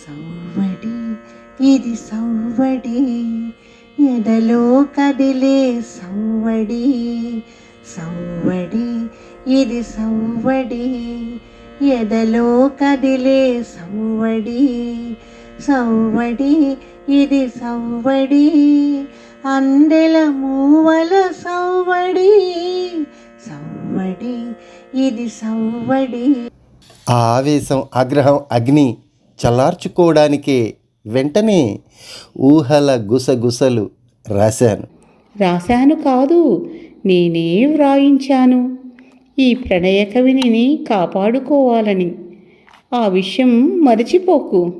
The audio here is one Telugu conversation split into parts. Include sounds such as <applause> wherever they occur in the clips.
సవ్వడి ఇది సవ్వడి ఎదలో కదిలే సవ్వడి సవ్వడి ఇది సవ్వడి ఎదలో కదిలే సవ్వడి సవ్వడి ఇది సవ్వడి అందెల మూవల సవ్వడి సవ్వడి ఇది సవ్వడి ఆ ఆవేశం ఆగ్రహం అగ్ని చల్లార్చుకోవడానికే వెంటనే ఊహల గుసగుసలు రాశాను. రాశాను కాదు నేనే వ్రాయించాను. ఈ ప్రణయ కవిని కాపాడుకోవాలని. ఆ విషయం మరచిపోకు.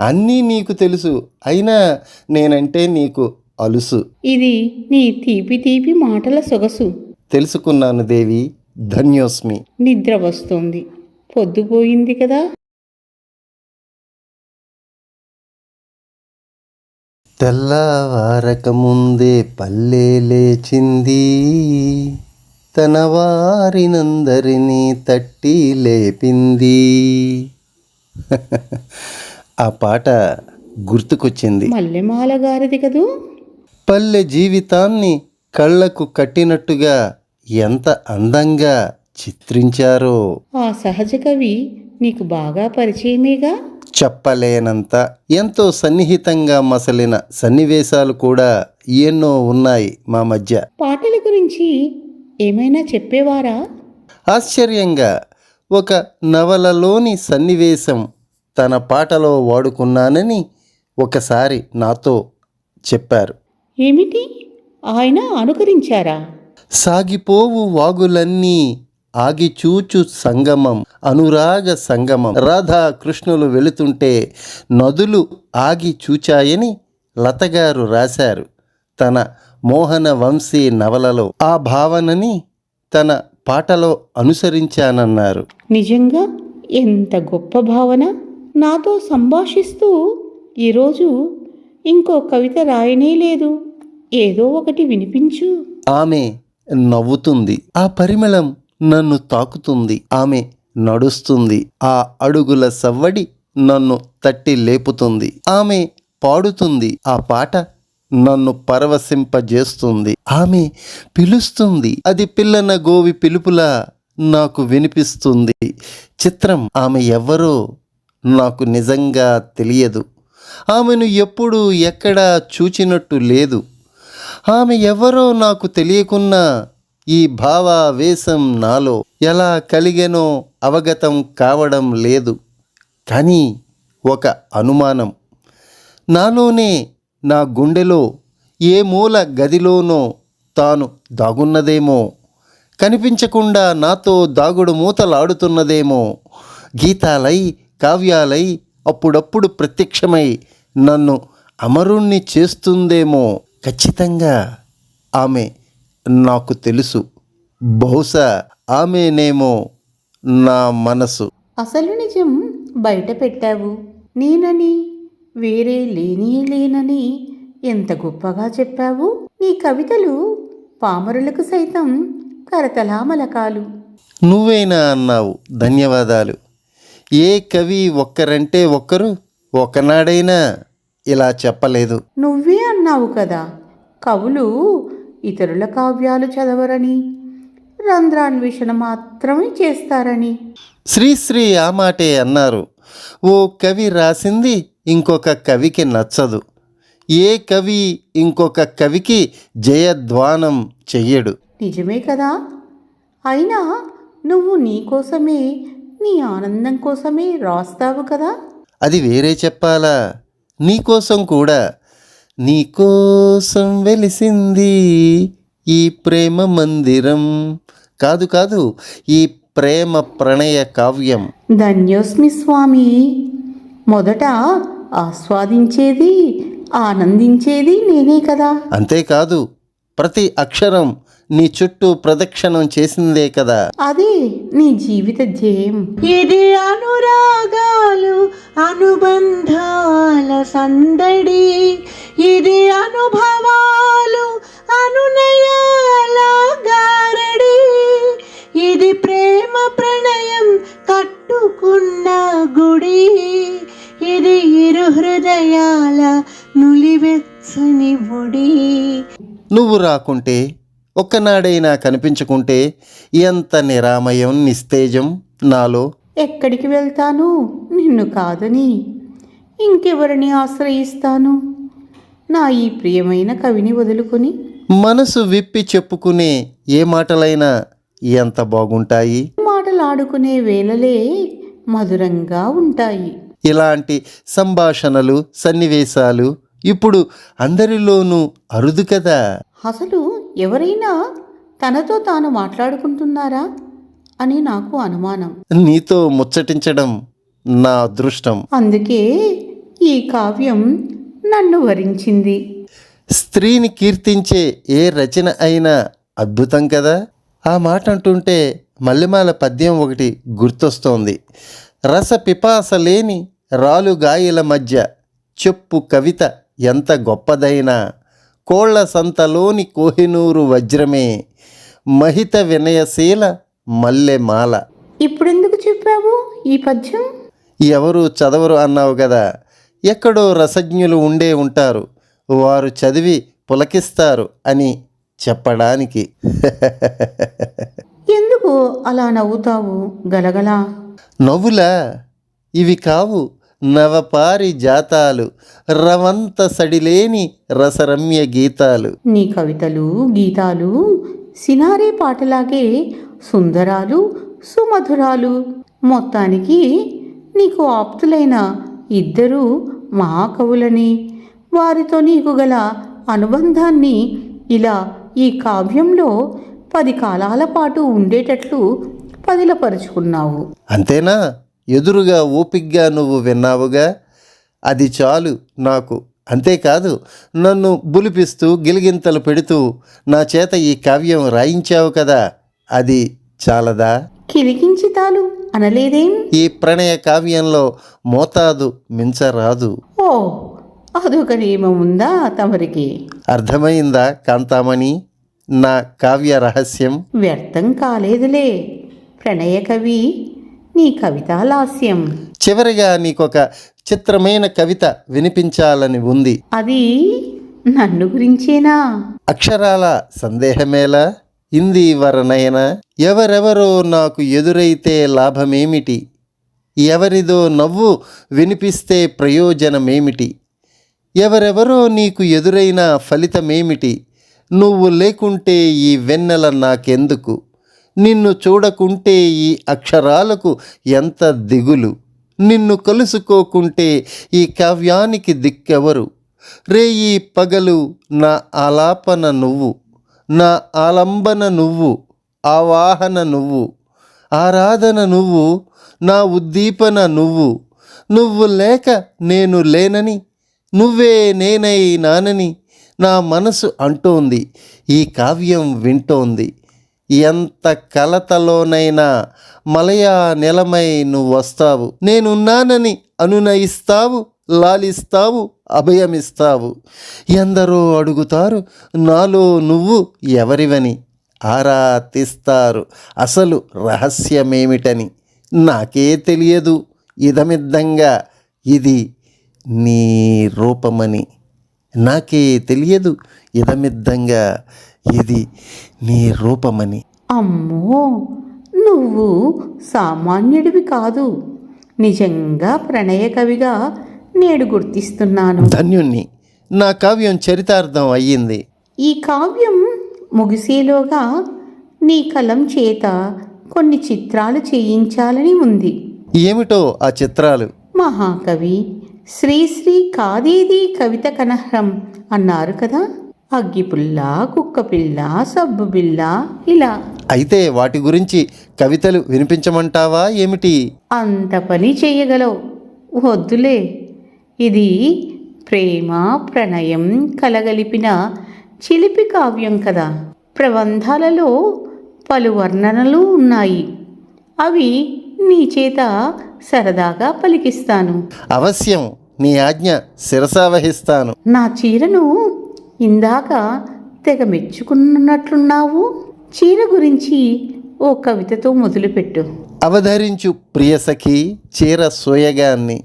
అన్నీ నీకు తెలుసు అయినా నేనంటే నీకు అలుసు. ఇది నీ తీపి తీపి మాటల సొగసు. తెలుసుకున్నాను దేవి ధన్యోస్మి. నిద్ర వస్తోంది. పొద్దుపోయింది కదా. తెల్లవారకముందే పల్లె లేచింది. తన వారినందరినీ తట్టి లేపింది. <laughs> ఆ పాట గుర్తుకొచ్చింది. మల్లెమాల గారిది కదూ? పల్లె జీవితాన్ని కళ్ళకు కట్టినట్టుగా ఎంత అందంగా చిత్రించారో. ఆ సహజ కవి నీకు బాగా పరిచయమేగా? చెప్పలేనంత ఎంతో సన్నిహితంగా మసలిన సన్నివేశాలు కూడా ఎన్నో ఉన్నాయి మా మధ్య. పాటల గురించి ఏమైనా చెప్పేవారా? ఆశ్చర్యంగా ఒక నవలలోని సన్నివేశం తన పాటలో వాడుకున్నానని ఒకసారి నాతో చెప్పారు. ఏమిటి? ఆయన అనుకరించారా? సాగిపోవు వాగులన్నీ ఆగిచూచు సంగమం అనురాగ సంగమం. రాధా కృష్ణులు వెళుతుంటే నదులు ఆగి చూచాయని లతగారు రాశారు. తన మోహన వంశీ నవలలో ఆ భావనని తన పాటలో అనుసరించానన్నారు. నిజంగా ఎంత గొప్ప భావన! నాతో సంభాషిస్తూ ఈరోజు ఇంకో కవిత రాయనే లేదు. ఏదో ఒకటి వినిపించు. ఆమె నవ్వుతుంది. ఆ పరిమళం నన్ను తాకుతుంది. ఆమె నడుస్తుంది. ఆ అడుగుల సవ్వడి నన్ను తట్టి లేపుతుంది. ఆమె పాడుతుంది. ఆ పాట నన్ను పరవశింపజేస్తుంది. ఆమె పిలుస్తుంది. అది పిల్లన గోవి పిలుపులా నాకు వినిపిస్తుంది. చిత్రం ఆమె ఎవరో నాకు నిజంగా తెలియదు. ఆమెను ఎప్పుడు ఎక్కడా చూచినట్టు లేదు. ఆమె ఎవరో నాకు తెలియకున్నా ఈ భావావేశం నాలో ఎలా కలిగెనో అవగతం కావడం లేదు. కానీ ఒక అనుమానం. నాలోనే నా గుండెలో ఏ మూల గదిలోనో తాను దాగున్నదేమో. కనిపించకుండా నాతో దాగుడు మూతలాడుతున్నదేమో. గీతాలై కావ్యాలై అప్పుడప్పుడు ప్రత్యక్షమై నన్ను అమరుణ్ణి చేస్తుందేమో. ఖచ్చితంగా ఆమె నాకు తెలుసు. బహుశా ఆమెనేమో నా మనసు. అసలు నిజం బయట పెట్టావు. నేనని వేరే లేనే లేనని ఎంత గొప్పగా చెప్పావు? నీ కవితలు పామరులకు సైతం కరతలామలకాలు నువ్వైనా అన్నావు ధన్యవాదాలు. ఏ కవి ఒక్కరంటే ఒక్కరు ఒకనాడైనా ఇలా చెప్పలేదు. నువ్వే అన్నావు కదా కవులు ఇతరుల కావ్యాలు చదవరని రంధ్రాన్వేషణ మాత్రమే చేస్తారని. శ్రీశ్రీ ఆ మాటే అన్నారు. ఓ కవి రాసింది ఇంకొక కవికి నచ్చదు. ఏ కవి ఇంకొక కవికి జయధ్వానం చెయ్యడు. నిజమే కదా? అయినా నువ్వు నీ కోసమే నీ ఆనందం కోసమే రాస్తావు కదా? అది వేరే చెప్పాలా? నీకోసం కూడా నీకోసం వెలిసింది ఈ ప్రేమ మందిరం. కాదు కాదు ఈ ప్రేమ ప్రణయ కావ్యం. ధన్యోస్మి స్వామి మొదట ఆస్వాదించేది ఆనందించేది నేనే కదా. అంతేకాదు ప్రతి అక్షరం నీ చుట్టూ ప్రదక్షిణం చేసిందే కదా. అదే నీ జీవిత ధ్యేయం. ఇది అనురాగాలు అనుబంధాల సందడి. ఇది అనుభవాలు అనునయాల గారడి ఇది ప్రేమ ప్రణయం కట్టుకున్న గుడి. ఇది హృదయాల నులివెచ్చని ఒడి. నువ్వు రాకుంటే ఒక్కనాడైనా కనిపించుకుంటే ఎంత నిరామయం నిస్తేజం నాలో? ఎక్కడికి వెళ్తాను? నిన్ను కాదని ఇంకెవరిని ఆశ్రయిస్తాను? నా ఈ ప్రియమైన కవిని వదులుకొని. మనసు విప్పి చెప్పుకునే ఏ మాటలైనా ఎంత బాగుంటాయి? మాటలాడుకునే వేళలే మధురంగా ఉంటాయి. ఇలాంటి సంభాషణలు సన్నివేశాలు ఇప్పుడు అందరిలోనూ అరుదు కదా? అసలు ఎవరైనా తనతో తాను మాట్లాడుకుంటున్నారా అని నాకు అనుమానం. నీతో ముచ్చటించడం నా అదృష్టం. అందుకే ఈ కావ్యం నన్ను వరించింది. స్త్రీని కీర్తించే ఏ రచన అయినా అద్భుతం కదా? ఆ మాట అంటుంటే మల్లెమాల పద్యం ఒకటి గుర్తొస్తోంది. రస పిపాస లేని రాలుగాయల మధ్య చెప్పు కవిత ఎంత గొప్పదైనా? కోళ్ళ సంతలోని కోహినూరు వజ్రమే మహిత వినయశీల మల్లెమాల. ఇప్పుడెందుకు చెప్పావు ఈ పద్యం? ఎవరు చదవరు అన్నావు కదా? ఎక్కడో రసజ్ఞులు ఉండే ఉంటారు. వారు చదివి పులకిస్తారు అని చెప్పడానికి. <laughs> ఎందుకు అలా నవ్వుతావు గలగలా? నవ్వులా? ఇవి కావు నవపారి జాతాలు రవంత సడిలేని రసరమ్య గీతాలు. నీ కవితలు గీతాలు సినారే పాటలాగే సుందరాలు సుమధురాలు. మొత్తానికి నీకు ఆప్తులైన ఇద్దరూ మహాకవులని. వారితో నీకు గల అనుబంధాన్ని ఇలా ఈ కావ్యంలో పది కాలాల పాటు ఉండేటట్లు పదిలపరుచుకున్నావు. అంతేనా? ఎదురుగా ఓపిగ్గా నువ్వు విన్నావుగా? అది చాలు నాకు. అంతేకాదు నన్ను బులిపిస్తూ గిలిగింతలు పెడుతూ నా చేత ఈ కావ్యం రాయించావు కదా? అది చాలదా? కిలికించితాలు అనలేదేం? ఈ ప్రణయ కావ్యంలో మోతాదు మించరాదు. ఓ అదొక నియమం ఉందా తమరికి? అర్థమైందా కాంతామణి? నా కావ్య రహస్యం? వ్యర్థం కాలేదులే. ప్రణయ కవి నీ కవితాలాస్యం చివరిగా నీకొక చిత్రమైన కవిత వినిపించాలని ఉంది. అది నన్ను గురించేనా? అక్షరాల సందేహమేలా? ఇందీవరనయన ఎవరెవరో నాకు ఎదురైతే లాభమేమిటి? ఎవరిదో నవ్వు వినిపిస్తే ప్రయోజనమేమిటి? ఎవరెవరో నీకు ఎదురైన ఫలితమేమిటి? నువ్వు లేకుంటే ఈ వెన్నెల నాకెందుకు? నిన్ను చూడకుంటే ఈ అక్షరాలకు ఎంత దిగులు? నిన్ను కలుసుకోకుంటే ఈ కావ్యానికి దిక్కెవరు? రేయి పగలు నా ఆలాపన నువ్వు. నా ఆలంబన నువ్వు ఆవాహన నువ్వు ఆరాధన నువ్వు నా ఉద్దీపన నువ్వు. నువ్వు లేక నేను లేనని నువ్వే నేనై నానని నా మనసు అంటోంది ఈ కావ్యం వింటోంది. ఎంత కలతలోనైనా మలయా నెలమై నువ్వు వస్తావు నేనున్నానని అనునయిస్తావు లాలిస్తావు అభయమిస్తావు. ఎందరో అడుగుతారు నాలో నువ్వు ఎవరివని? ఆరా తీస్తారు అసలు రహస్యమేమిటని? నాకే తెలియదు. ఇదమిద్దంగా. ఇది నీ రూపమని. నాకే తెలియదు. ఇదమిద్దంగా. ఇది నీ రూపమని. అమ్మో! నువ్వు సామాన్యుడివి కాదు. నిజంగా ప్రణయ కవిగా నేడు గుర్తిస్తున్నాను. ధన్యుణ్ణి. నా కావ్యం చరితార్థం అయ్యింది. ఈ కావ్యం ముగిసేలోగా నీ కలం చేత కొన్ని చిత్రాలు చేయించాలని ఉంది. ఏమిటో ఆ చిత్రాలు? మహాకవి శ్రీశ్రీ కాదేది కవిత కనహరం అన్నారు కదా. అగ్గిపుల్ల కుక్కపిల్ల సబ్బు బిల్ల ఇలా. అయితే వాటి గురించి కవితలు వినిపించమంటావా ఏమిటి? అంత పని చేయగలవు. వద్దులే. ఇది ప్రేమ ప్రణయం కలగలిపిన చిలిపి కావ్యం కదా. ప్రబంధాలలో పలు వర్ణనలు ఉన్నాయి. అవి నీ చేత సరదాగా పలికిస్తాను. అవశ్యం నీ ఆజ్ఞ శిరసావహిస్తాను నా చీరను ఇందాక తెగ మెచ్చుకున్నట్లున్నావు. చీర గురించి ఓ కవితతో మొదలుపెట్టు. అవధరించు ప్రియసఖి చీర సోయగాన్ని.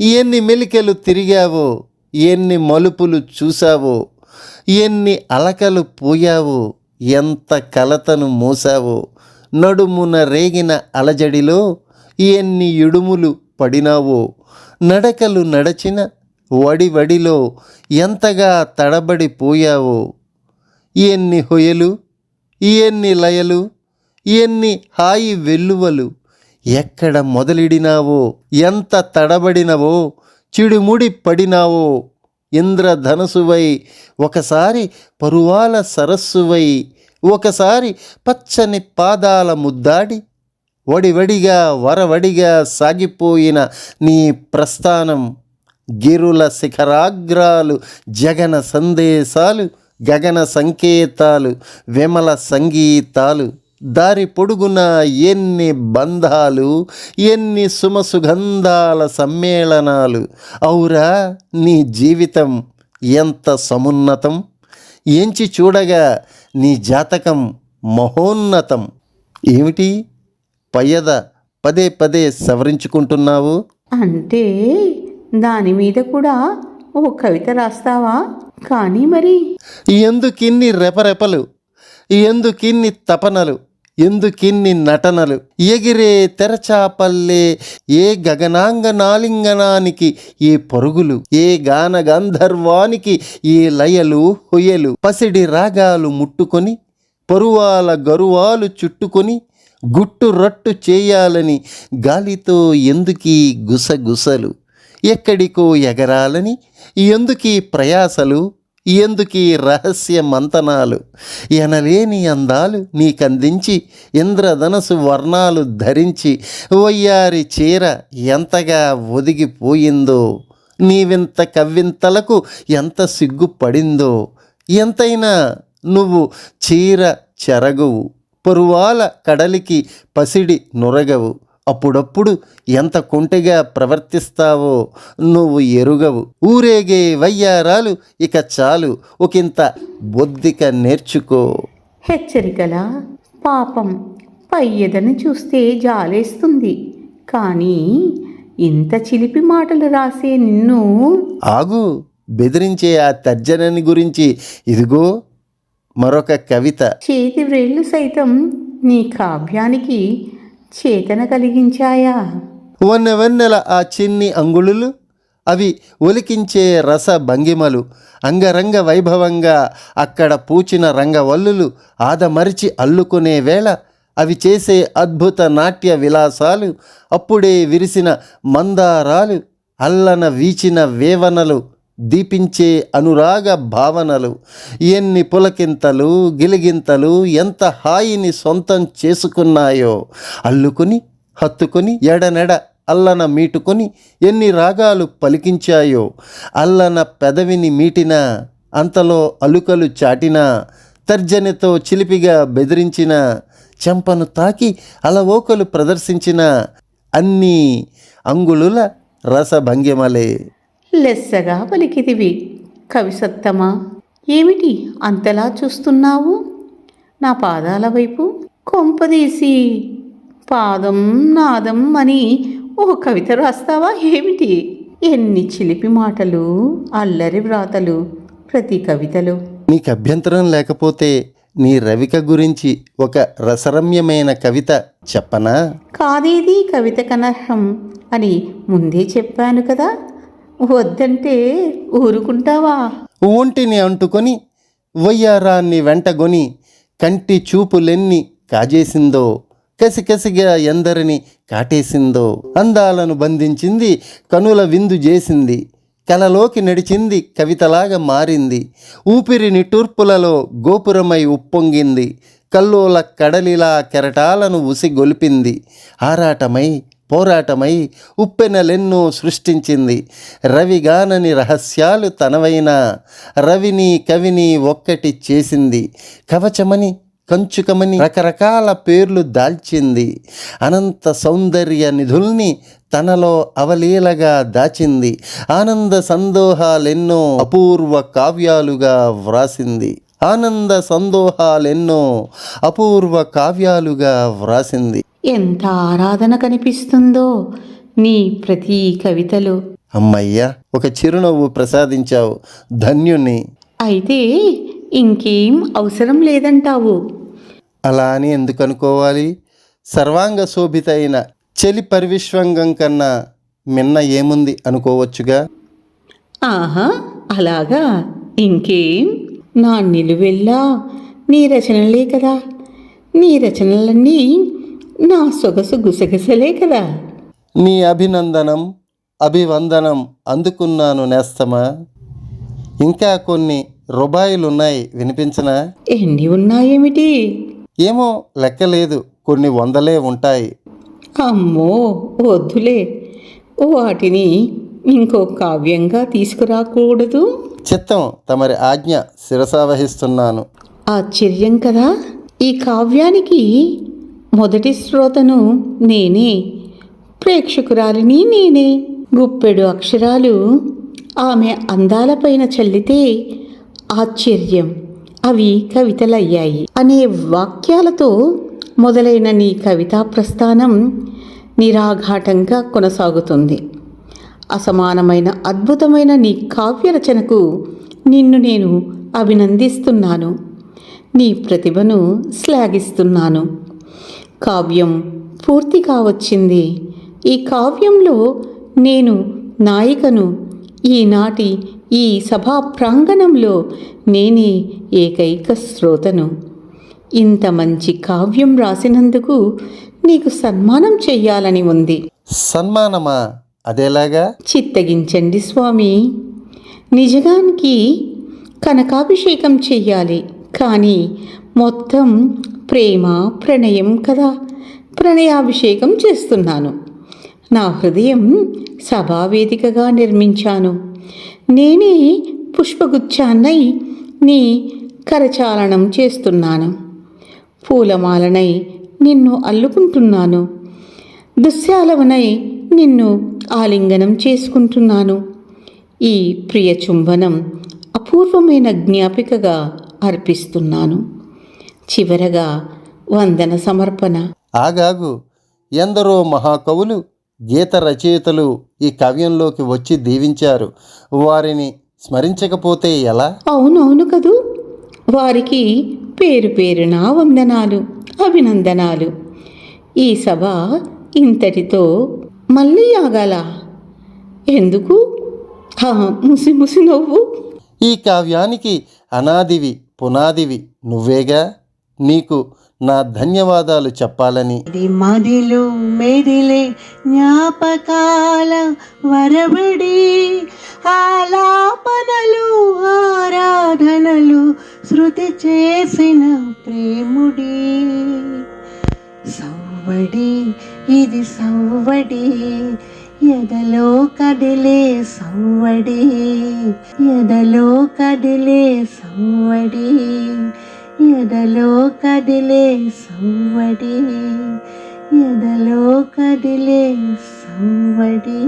ఎన్ని మెలికలు తిరిగావో ఎన్ని మలుపులు చూశావో ఎన్ని అలకలు పోయావో ఎంత కలతను మోసావో నడుమున రేగిన అలజడిలో ఎన్ని ఇడుములు పడినావో నడకలు నడచిన వడివడిలో ఎంతగా తడబడిపోయావో ఎన్ని హొయలు ఎన్ని లయలు ఎన్ని హాయి వెల్లువలు ఎక్కడ మొదలిడినావో ఎంత తడబడినవో చిడుముడి పడినావో ఇంద్రధనసువై ఒకసారి పరువాల సరస్సువై ఒకసారి పచ్చని పాదాల ముద్దాడి వడివడిగా వరవడిగా సాగిపోయిన నీ ప్రస్థానం గిరుల శిఖరాగ్రాలు జగన సందేశాలు గగన సంకేతాలు విమల సంగీతాలు. దారి పొడుగున ఎన్ని బంధాలు ఎన్ని సుమసుగంధాల సమ్మేళనాలు. ఔరా నీ జీవితం ఎంత సమున్నతం? ఎంచి చూడగా నీ జాతకం మహోన్నతం. ఏమిటి? పయ్యద పదే పదే సవరించుకుంటున్నావు? అంటే దాని మీద కూడా ఓ కవిత రాస్తావా? కానీ మరి. ఎందుకిన్ని రెపరెపలు? ఎందుకిన్ని తపనలు? ఎందుకిన్ని నటనలు? ఎగిరే తెరచాపల్లే ఏ గగనాంగ నాలింగనానికి ఏ పరుగులు? ఏ గాన గంధర్వానికి ఏ లయలు హొయలు పసిడి రాగాలు ముట్టుకొని పరువాల గరువాలు చుట్టుకొని గుట్టు రట్టు చేయాలని గాలితో ఎందుకీ గుసగుసలు? ఎక్కడికో ఎగరాలని ఎందుకీ ప్రయాసలు? ఎందుకీ రహస్య మంతనాలు? ఎనలేని అందాలు నీకందించి ఇంద్రధనసు వర్ణాలు ధరించి వయ్యారి చీర ఎంతగా ఒదిగిపోయిందో నీవింత కవ్వింతలకు ఎంత సిగ్గుపడిందో ఎంతైనా నువ్వు చీర చెరగవు పరువాల కడలికి పసిడి నురగవు. అప్పుడప్పుడు ఎంత కుంటిగా ప్రవర్తిస్తావో నువ్వు ఎరుగవు. ఊరేగే వయ్యారాలు ఇక చాలు ఒకంత బొద్దిక నేర్చుకో. హెచ్చరికల పాపం పయ్యదని చూస్తే జాలేస్తుంది. కానీ ఇంత చిలిపి మాటలు రాసే నిన్ను ఆగు బెదిరించే ఆ తర్జనని గురించి ఇదిగో మరొక కవిత. చేతి వ్రేళ్ళు సైతం నీ కావ్యానికి చేతన కలిగించాయా? వన్నెవన్నెల ఆ చిన్ని అంగుళులు అవి ఒలికించే రస భంగిమలు అంగరంగ వైభవంగా అక్కడ పూచిన రంగవల్లులు ఆదమరిచి అల్లుకునే వేళ అవి చేసే అద్భుత నాట్య విలాసాలు అప్పుడే విరిసిన మందారాలు అల్లన వీచిన వేవనలు. దీపించే అనురాగ భావనలు ఎన్ని పులకింతలు గిలిగింతలు ఎంత హాయిని సొంతం చేసుకున్నాయో అల్లుకుని హత్తుకుని ఎడనెడ అల్లన మీటుకొని ఎన్ని రాగాలు పలికించాయో అల్లన పెదవిని మీటిన అంతలో అలుకలు చాటిన తర్జనితో చిలిపిగా బెదిరించిన చెంపను తాకి అలవోకలు ప్రదర్శించిన అన్నీ అంగుళుల రసభంగిమలే. లెస్సగా పలికితివి. కవిసత్తమా ఏమిటి అంతలా చూస్తున్నావు? నా పాదాల వైపు కొంపదీసి పాదం నాదం అని ఓ కవిత రాస్తావా ఏమిటి? ఎన్ని చిలిపి మాటలు అల్లరి వ్రాతలు ప్రతి కవితలు. నీకు అభ్యంతరం లేకపోతే నీ రవిక గురించి ఒక రసరమ్యమైన కవిత చెప్పనా? కాదేది కవిత కనర్హం అని ముందే చెప్పాను కదా. వద్దంటే ఊరుకుంటావా? ఒంటిని అంటుకొని వయ్యారాన్ని వెంటగొని కంటి చూపులెన్ని కాజేసిందో కసికసిగా ఎందరిని కాటేసిందో అందాలను బంధించింది కనుల విందు చేసింది కలలోకి నడిచింది కవితలాగా మారింది ఊపిరి నిటూర్పులలో గోపురమై ఉప్పొంగింది కల్లోల కడలిలా కెరటాలను ఉసిగొలిపింది ఆరాటమై పోరాటమై ఉప్పెనలెన్నో సృష్టించింది. రవిగానని రహస్యాలు తనవైన రవిని కవిని ఒక్కటి చేసింది. కవచమని కంచుకమని రకరకాల పేర్లు దాల్చింది. అనంత సౌందర్య నిధుల్ని తనలో అవలీలగా దాచింది. ఆనంద సందోహాలెన్నో అపూర్వ కావ్యాలుగా వ్రాసింది. ఆనంద సందోహాలెన్నో అపూర్వ కావ్యాలుగా వ్రాసింది. ఎంత ఆరాధన కనిపిస్తుందో నీ ప్రతి కవితలో. అమ్మయ్యా ఒక చిరునవ్వు ప్రసాదించావు. ధన్యుణ్ణి. అయితే ఇంకేం అవసరం లేదంటావు. అలా అని ఎందుకు అనుకోవాలి? సర్వాంగ శోభిత అయిన చెలి పరివిశ్వంగం కన్నా మిన్న ఏముంది అనుకోవచ్చుగా? ఆహా అలాగా. ఇంకేం? నా నిలువెల్లా నీ రచనలే కదా. నీ రచనలన్నీ నా సొగసు గుసగుసలే కదా. నీ అభినందనం అభివందనం అందుకున్నాను నేస్తమా? ఇంకా కొన్ని రుబాయిలున్నాయి వినిపించనా? ఎన్ని ఉన్నాయేమిటి? ఏమో లెక్కలేదు కొన్ని వందలే ఉంటాయి. అమ్మో వద్దులే. వాటిని ఇంకో కావ్యంగా తీసుకురాకూడదు. చిత్తం తమరి ఆజ్ఞ శిరసావహిస్తున్నాను. ఆశ్చర్యం కదా. ఈ కావ్యానికి మొదటి శ్రోతను నేనే. ప్రేక్షకురాలిని నేనే. గుప్పెడు అక్షరాలు ఆమె అందాలపైన చల్లితే ఆశ్చర్యం. అవి కవితలయ్యాయి. అనే వాక్యాలతో మొదలైన నీ కవితా ప్రస్థానం నిరాఘాటంగా కొనసాగుతుంది. అసమానమైన అద్భుతమైన నీ కావ్య రచనకు నిన్ను నేను అభినందిస్తున్నాను. నీ ప్రతిభను శ్లాఘిస్తున్నాను. కావ్యం పూర్తిగా వచ్చింది. ఈ కావ్యంలో నేను నాయికను. ఈనాటి ఈ సభా ప్రాంగణంలో నేనే ఏకైక శ్రోతను. ఇంత మంచి కావ్యం రాసినందుకు నీకు సన్మానం చెయ్యాలని ఉంది. సన్మానమా? అదేలాగా? చిత్తగించండి స్వామి. నిజానికి కనకాభిషేకం చెయ్యాలి. కానీ మొత్తం ప్రేమ ప్రణయం కదా. ప్రణయాభిషేకం చేస్తున్నాను. నా హృదయం సభావేదికగా నిర్మించాను. నేనే పుష్పగుచ్చాన్నై నీ కరచాలనం చేస్తున్నాను. పూలమాలనై నిన్ను అల్లుకుంటున్నాను. దుశ్శాలవనై నిన్ను ఆలింగనం చేసుకుంటున్నాను. ఈ ప్రియ చుంబనం అపూర్వమైన జ్ఞాపికగా అర్పిస్తున్నాను. చివరగా వందన సమర్పణ. ఆగాగు ఎందరో మహాకవులు గీత రచయితలు ఈ కావ్యంలోకి వచ్చి దీవించారు. వారిని స్మరించకపోతే ఎలా? అవునవును కదూ. వారికి పేరు పేరున వందనాలు అభినందనాలు. ఈ సభ ఇంతటితో మళ్ళీ ఆగాల. ఎందుకు? ముసి ముసి నవ్వు. ఈ కావ్యానికి అనాదివి పునాదివి నువ్వేగా? నీకు నా ధన్యవాదాలు చెప్పాలని. ఇది మెదిలే జ్ఞాపకాల వరబడి ఆలాపనలు ఆరాధనలు శృతి చేసిన ప్రేముడి. సవ్వడి ఇది సవ్వడి ఎదలో కదిలే సవ్వడి ఎదలో కదిలే సవ్వడి. ఎదలో కదిలే సవ్వడి ఎదలో కదిలే సవ్వడి